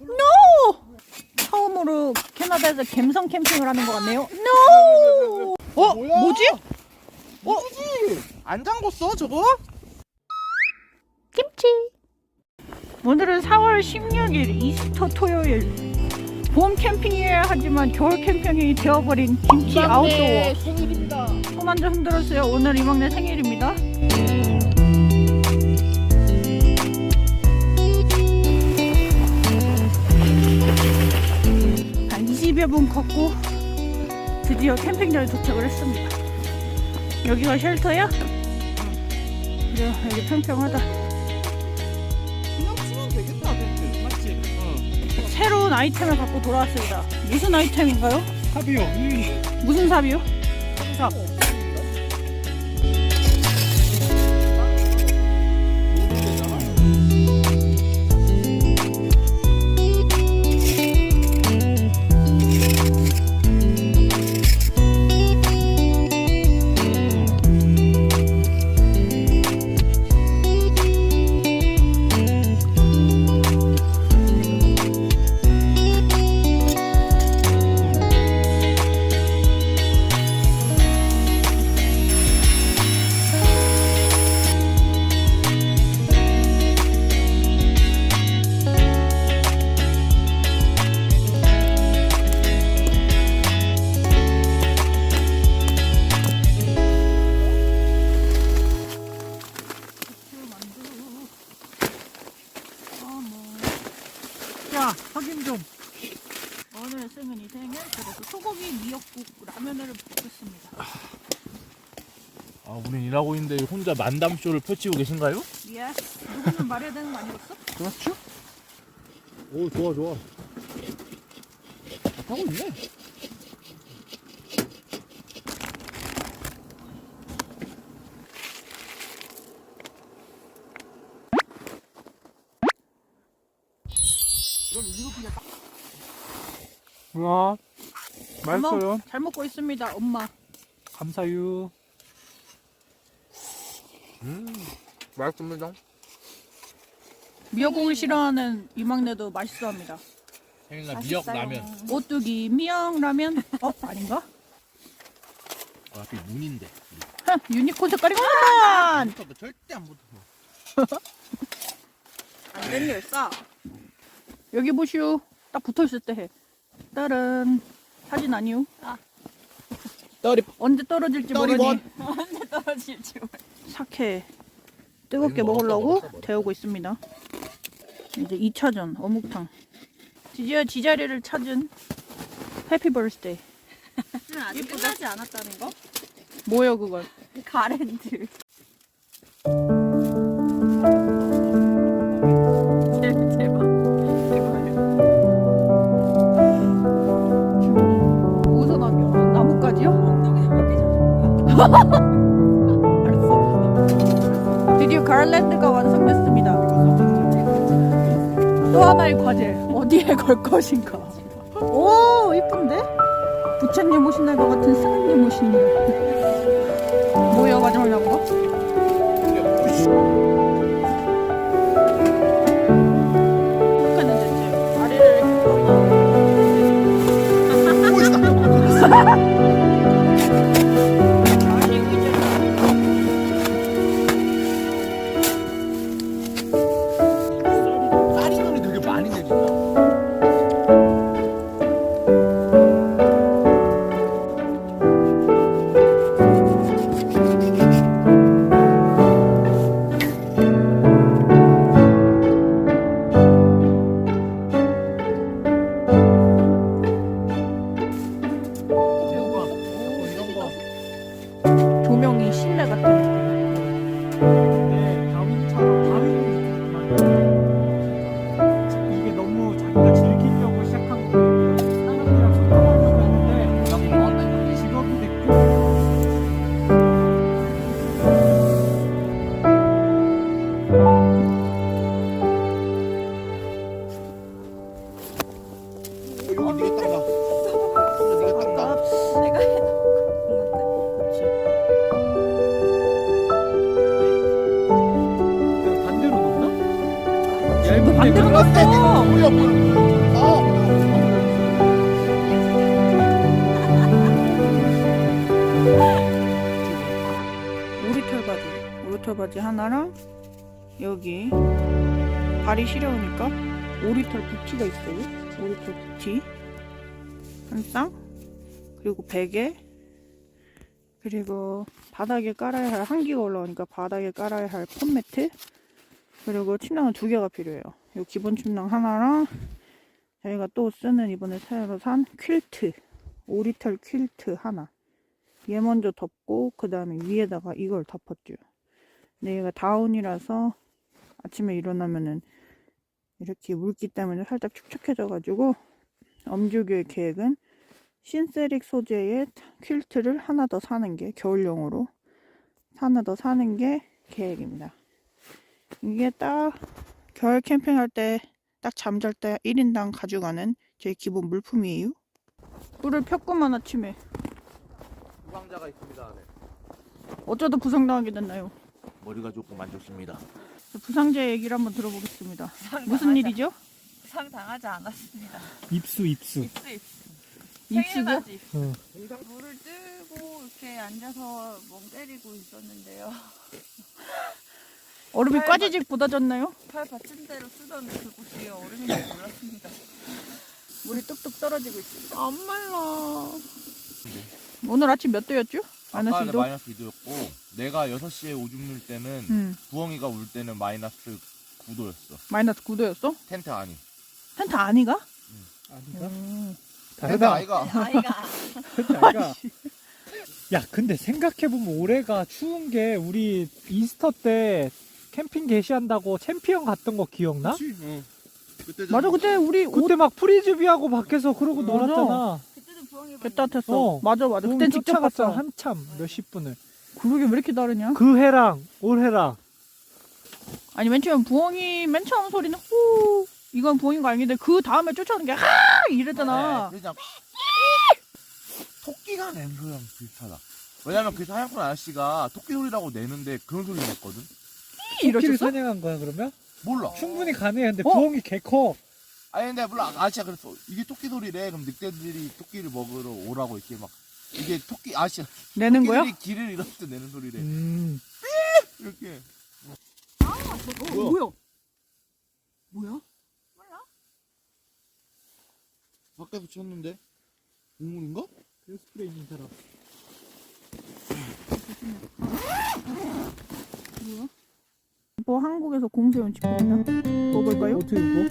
No! 처음으로 캐나다에서 갬성 캠핑을 하는 것 같네요. No! 어? 뭐야? 뭐지? 뭐지? 안 잠궜어 저거? 김치. 오늘은 4월 16일 이스터 토요일. 봄 캠핑이어야 하지만 겨울 캠핑이 되어버린 김치 아웃도어. 생일입니다. 손 한번 흔들었어요. 오늘 이 막내 생일입니다. 한 20여 분 걷고 드디어 캠핑장에 도착을 했습니다. 여기가 쉘터야? 그래 여기 평평하다. 그냥 치면 되겠다 텐트 맞지? 응. 새로운 아이템을 갖고 돌아왔습니다. 무슨 아이템인가요? 탑이요. 음. 무슨 삽이요? 탑. 생일 그래서 소고기 미역국 라면을 먹겠습니다. 아, 우린 일하고 있는데 혼자 만담쇼를 펼치고 계신가요? 예스. 누구는 말해야 되는 거 아니었어? 그렇죠? 오 좋아 좋아. 하고 있네. 그럼 이거 그냥 딱 우와, 맛있어요. 잘 먹고 있습니다, 엄마. 감사유. 맛있습니다. 미역국을 싫어하는 이 막내도 맛있어합니다. 생일날 미역 라면. 오뚜기 미역 라면? 어 아닌가? 어, 앞에 문인데. 하, 유니콘 색깔이구만. 붙어도 절대 안 붙어. 안 되는 게 있어. 여기 보시오. 딱 붙어 있을 때 해. 딸은 사진 아니오? 떨이 언제 떨어질지 떨이 모르니 언제 떨어질지. 사케 뜨겁게 이거 먹었다, 먹으려고 먹었다. 데우고 있습니다. 이제 2차전 어묵탕. 드디어 지자리를 찾은 해피 버스데이. 아직 끝나지 않았다는 거? 뭐요 그건? 가랜드. 드디어 가을랜드가 완성됐습니다. 또 하나의 과제. 어디에 걸 것인가? 오, 이쁜데? 부처님 오신 날것 같은 스님님 오신 날. 뭐야, 마지막 나온 거? 네가 아, 닦아. 네가 아, 닦아. 내가 반대로 넣었어. 뭐야 뭐야. 아. 오리털바지 오리털바지 하나랑 여기 발이 시려우니까 오리털 부티가 있어요 오리털 부티 한 쌍. 그리고 베개. 그리고 바닥에 깔아야 할 한기가 올라오니까 바닥에 깔아야 할 폼매트. 그리고 침낭은 두 개가 필요해요. 요 기본 침낭 하나랑 저희가 또 쓰는 이번에 새로 산 퀼트. 오리털 퀼트 하나. 얘 먼저 덮고 그 다음에 위에다가 이걸 덮었죠. 근데 얘가 다운이라서 아침에 일어나면은 이렇게 물기 때문에 살짝 축축해져 가지고 엄주교의 계획은 신세릭 소재의 퀼트를 하나 더 사는 게 겨울용으로 하나 더 사는 게 계획입니다. 이게 딱 겨울 캠핑할 때 딱 잠잘 때 1인당 가져가는 제 기본 물품이에요. 불을 폈구만 아침에. 부상자가 있습니다 안에. 어쩌다 부상당하게 됐나요? 머리가 조금 안 좋습니다. 부상자 얘기를 한번 들어보겠습니다. 무슨 일이죠? 부상 당하지 않았습니다. 입수 입수. 입수 입수. 당연하지. 응. 물을 뜨고 이렇게 앉아서 멍 때리고 있었는데요. 얼음이 발 꽈지직 쏟아졌나요? 팔 받침대로 쓰던 그곳이 얼음인 줄 몰랐습니다. 물이 뚝뚝 떨어지고 있습니다. 안 말라. 오늘 아침 몇 도였죠? 마이너스 아까는 2도? 마이너스 2도였고 내가 6시에 오줌 눌 때는 음, 부엉이가 울 때는 마이너스 9도였어. 마이너스 9도였어? 텐트 안이. 텐트 아니가? 아닌가? 음. 다르다. 아이가. 야 근데 생각해보면 올해가 추운 게 우리 이스터 때 캠핑 게시한다고 챔피언 갔던 거 기억나? 그치? 응. 그때 맞아 그때 우리 옷 그때 막 프리즈비하고 밖에서 그러고 맞아. 놀았잖아. 그때도 부엉이 개따뜻했어. 어. 맞아 맞아. 그땐 직접 봤어. 한참 몇십 분을. 그러게 왜 이렇게 다르냐? 그 해랑 올해랑 아니 맨 처음 부엉이 맨 처음 소리는 후 이건 부엉이가 아닌데 그 다음에 쫓아오는 게 하 이랬잖아. 네, 그냥 토끼가 낸 소리랑 비슷하다. 왜냐면 그 사냥꾼 아저씨가 토끼 소리라고 내는데 그런 소리 냈거든. 토끼를 이러셨어? 사냥한 거야 그러면? 몰라. 충분히 가능해. 근데 어? 부엉이 개 커. 아니 근데 몰라 아저씨가 그랬어. 이게 토끼 소리래. 그럼 늑대들이 토끼를 먹으러 오라고 이렇게 막 이게 토끼 아저씨 내는 거야? 토끼들이 길을 잃었을 때 내는 소리래. 음. 이렇게. 어, 뭐야? 뭐야? 밖에서 쳤는데 동물인가? 스프레이 있는 사람. 뭐야? 뭐 한국에서 공세운 집입니다. 먹을까요? 어떻게 이거?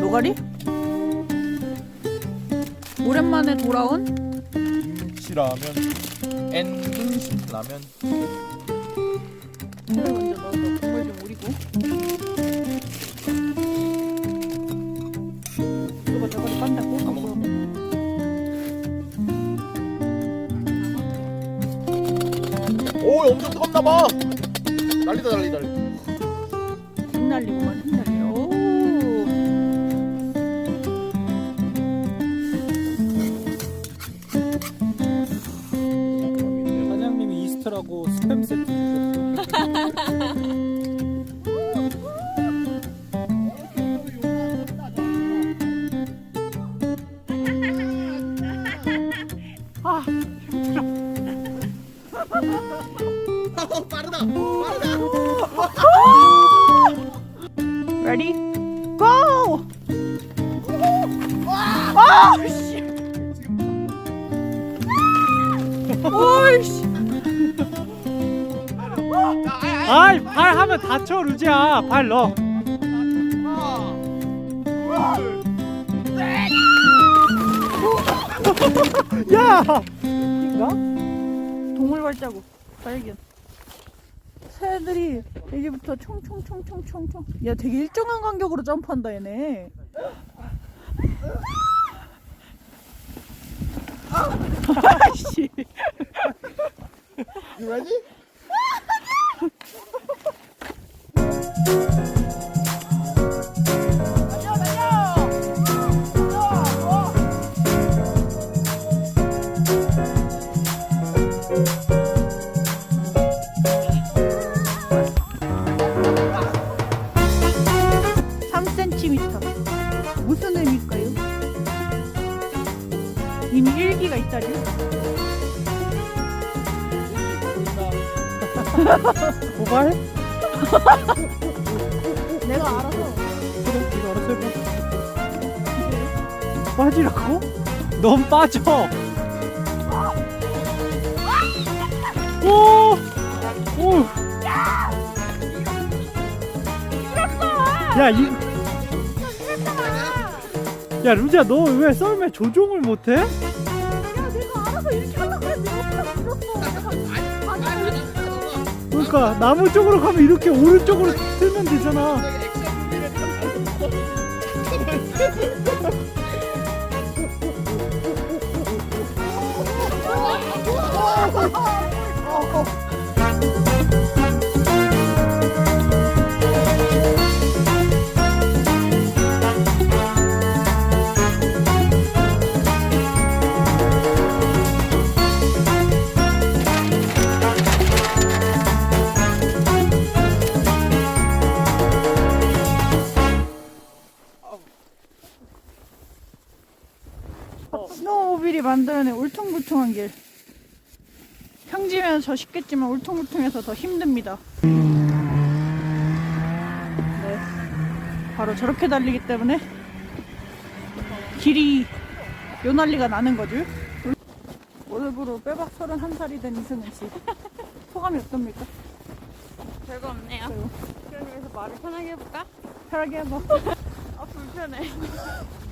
노가리? 오랜만에 돌아온 김치라면 엔 라면 국물 먼저 넣어서 국물 좀 우리고 오 엄청 뜨겁나 봐. 난리다 난리다. 흩날리고만 흩날려 오. 사장님이 이스트라고 스팸 세트 주셨어. 아 빠르다. 빠르다. ready go 아 씨. 오이씨 아이 발 하면 다쳐 루지야. 발 넣어. 야! 인가? 동물 발자국 발견. 새들이 여기부터 총총총총총총. 야, 되게 일정한 간격으로 점프한다 얘네. 아씨. You ready? 60m. 무슨 의미일까요? 이미 일기가 있다리요? 고발? 내가 알아서. 그래, 이거 알아서 해봐. 빠지라고? 넌 빠져! 오! 오! 야, 이거. 야, 루지야, 너 왜 썰매 조종을 못해? 야, 내가 알아서 이렇게 하려고 바닥을 그러니까 나무 쪽으로 가면 이렇게 오른쪽으로 틀면 되잖아. 스 울퉁불퉁한 길. 평지면 더 쉽겠지만 울퉁불퉁해서 더 힘듭니다. 네. 바로 저렇게 달리기 때문에 길이 요 난리가 나는 거죠. 월급으로 빼박 31살이 된 이승은 씨. 소감이 어떻습니까? 별거 없네요. 그래요. 그럼 여기서 말을 편하게 해볼까? 편하게 해봐. 아 불편해.